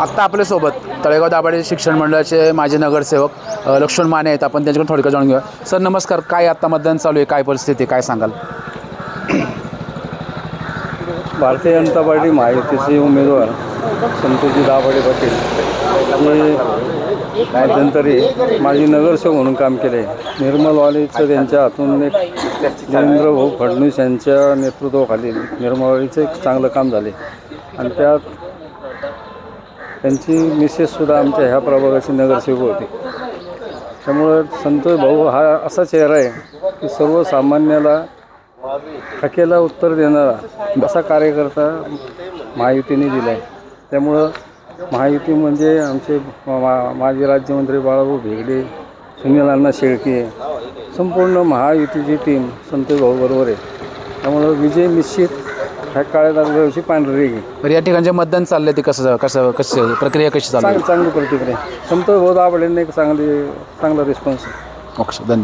आत्ता आपल्यासोबत तळेगाव दाभाडे शिक्षण मंडळाचे माजी नगरसेवक लक्ष्मण माने आहेत. आपण त्यांच्याकडून थोडक्यात जाणून घेऊया. सर नमस्कार. काय आत्ता मतदान चालू आहे? काय परिस्थिती काय सांगाल? भारतीय जनता पार्टी महायुतीचे उमेदवार संतोषजी दाभाडे पाटील. हे मध्यंतरी माजी नगरसेवक म्हणून काम केले. निर्मल वालीचं त्यांच्या हातून एक देवेंद्र भाऊ फडणवीस यांच्या नेतृत्वाखाली निर्मलवालीचं एक चांगलं काम झाले. आणि त्यात त्यांची मिसेससुद्धा आमच्या ह्या प्रभागाची नगरसेवक होती. त्यामुळं संतोष भाऊ हा असा चेहरा आहे की सर्वसामान्याला हकेला उत्तर देणारा असा कार्यकर्ता महायुतीने दिला आहे त्यामुळं महायुती म्हणजे आमचे मा माजी राज्यमंत्री बाळाभाऊ भेगडे सुनील अण्णा शेळके संपूर्ण महायुतीची टीम संतोष भाऊ बरोबर आहे. त्यामुळं विजय निश्चित ह्या काळ्या दगडावरची पांढरी आहे बरं या ठिकाणी जे मतदान चाललंय ते कसं कसं कसं प्रक्रिया कशी चालू चांग आहे? चांगली प्रतिक्रिया संतोष भाऊ दाभाडेंनी एक चांगली चांगला रिस्पॉन्स ओके धन्यवाद.